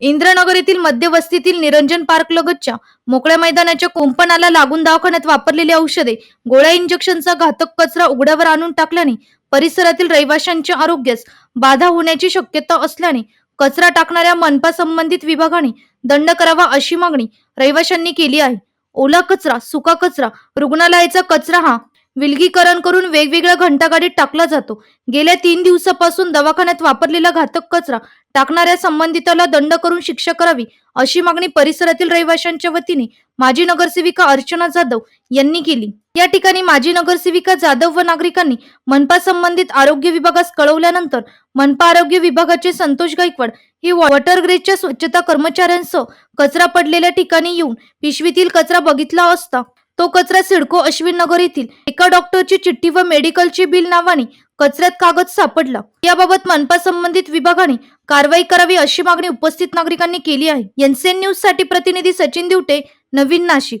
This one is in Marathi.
इंद्रनगर येथील मध्यवस्तीतील निरंजन पार्क लगतच्या मोकळ्या मैदानाच्या कुंपणाला लागून दवाखान्यात वापरलेली औषधे गोळ्या इंजेक्शनचा घातक कचरा उघड्यावर आणून टाकल्याने परिसरातील रहिवाशांच्या आरोग्यास बाधा होण्याची शक्यता असल्याने कचरा टाकणाऱ्या मनपा संबंधित विभागाने दंड करावा अशी मागणी रहिवाशांनी केली आहे. ओला कचरा सुका कचरा रुग्णालयाचा कचरा हा विलगीकरण करून वेगवेगळ्या घंटागाडीत टाकला जातो. गेल्या तीन दिवसापासून दवाखान्यात वापरलेला घातक कचरा टाकणाऱ्या संबंधिताला दंड करून शिक्षा करावी अशी मागणी परिसरातील रहिवाशांच्या वतीने माजी नगरसेविका अर्चना जाधव यांनी केली. या ठिकाणी माजी नगरसेविका जाधव व नागरिकांनी मनपा संबंधित आरोग्य विभागास कळवल्यानंतर मनपा आरोग्य विभागाचे संतोष गायकवाड हे वॉटर ग्रेडच्या स्वच्छता कर्मचाऱ्यांसह कचरा पडलेल्या ठिकाणी येऊन पिशवीतील कचरा बघितला असता तो कचरा सिडको अश्विन नगर येथील एका डॉक्टरची चिठ्ठी व मेडिकलची बिल नावाने कचऱ्यात कागद सापडला. याबाबत मनपा संबंधित विभागाने कारवाई करावी अशी मागणी उपस्थित नागरिकांनी केली आहे. एनसीएन न्यूजसाठी प्रतिनिधी सचिन दिवटे नवीन नाशिक.